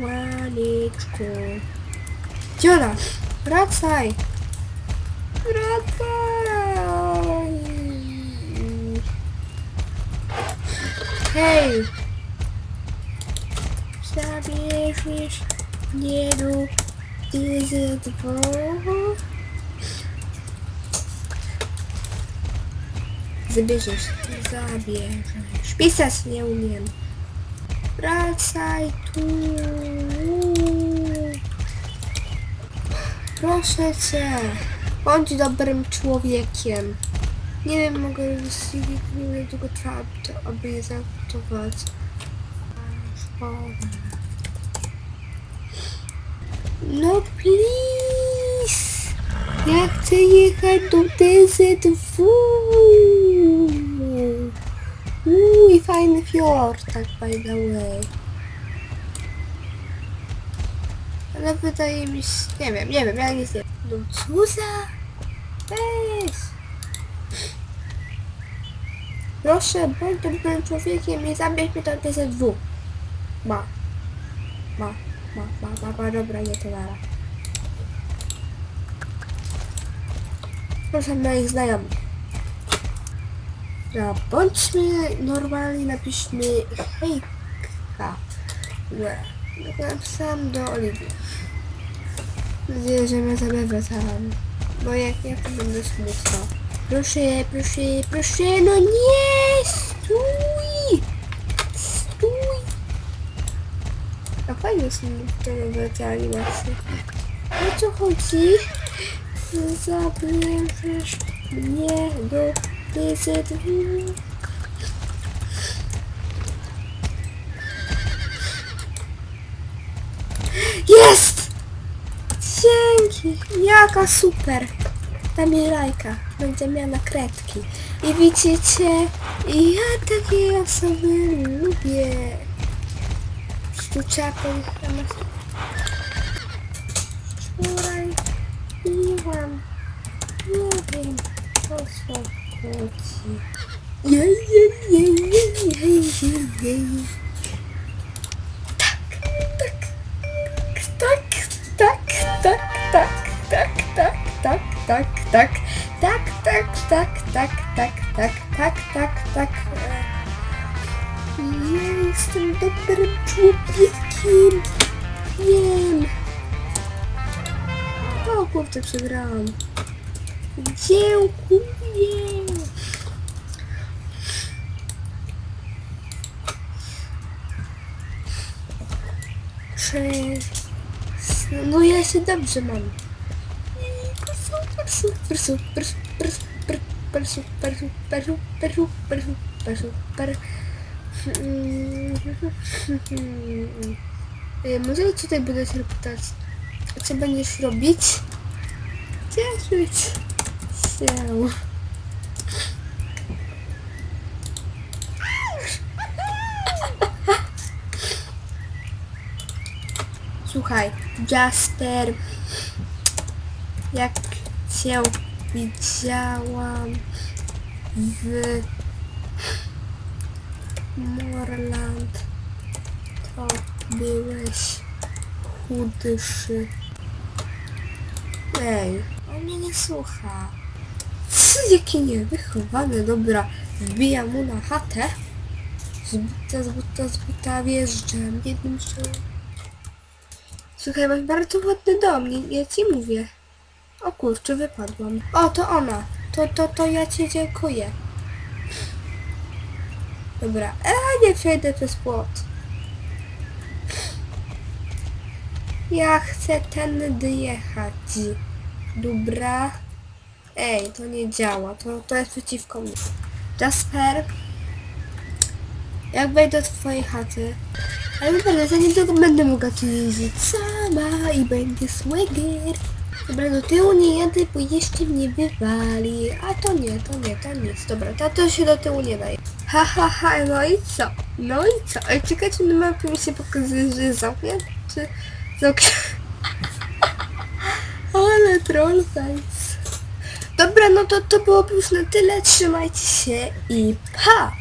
Łaliczku. Dziela, wracaj! Wracaj! Hej! Zabierz mi nie i ze dwóch. Zabierzesz, zabierzesz. Pisać nie umiem. Wracaj tu. Proszę cię. Bądź dobrym człowiekiem. Nie wiem, mogę wiem, długo trwa, aby je zaakceptować. No please! Ja chcę jechać do DZW! Uuu, i fajny fiord, tak by the way. Ale wydaje mi się, nie wiem, nie wiem, ja nic nie wiem. No co za... Weź! Proszę, bądź dobrym człowiekiem i zabierz mnie do DZW. Ma. Ma, ma, ma, ma, ma, dobra, nie to nara. Proszę moich znajomych. Ja, bądźmy normalni, napiszmy hejka. Łe. Napisałam do Oliwii. Nadzieję, że mnie zabawę sam. Bo jak ja to będę smutna. Proszę, proszę, proszę, no nie! Stój! Stój! A fajnie są te nowe te animacje. O co chodzi? Zabierzesz mnie do Jest! Dzięki! Jaka super! Dam jej lajka. Będzie miała kredki. I widzicie, ja takie osoby lubię. Szczuciaką jej, jej. Tak, tak, tak, tak, tak, tak, tak, tak, tak, tak, tak, tak, tak, tak, tak, tak, tak, tak. Ja jestem dobrym człowiekiem. Wiem. O kurde, przegrałam. Dziękuję. Cześć. No ja się dobrze mam. Super, super, super, super, super, Może tutaj będę pytać, co będziesz robić? Cieszyć się. Słuchaj, Jasper, jak cię widziałam w Morland, to byłeś chudyszy. Ej, on mnie nie słucha. Co, jaki niewychowany, dobra, wbijam mu na chatę. Z buta, z buta, z buta wjeżdżam jednym strzałem. Słuchaj, masz bardzo ładny dom, nie, ja ci mówię. O kurczę, wypadłam. O, to ona. To, to, to ja ci dziękuję. Dobra, a nie przejdę przez płot. Ja chcę tędy jechać. Dobra. Ej, to nie działa. To, to jest przeciwko mnie. Jasper. Jak wejdę do twojej chaty. Ale naprawdę, za niedługo będę mogła tu jeździć sama i będzie swagger. Dobra, do tyłu nie jadę, bo jeszcze mnie wywali. A to nie, to nie, to nic. Dobra, to, to się do tyłu nie daje. Ha, ha, ha, no i co? No i co? Ej, czekajcie, na mapie mi się pokazuje, że jest czy zamknięty? Ale troll face. Dobra, no to to byłoby już na tyle. Trzymajcie się i pa!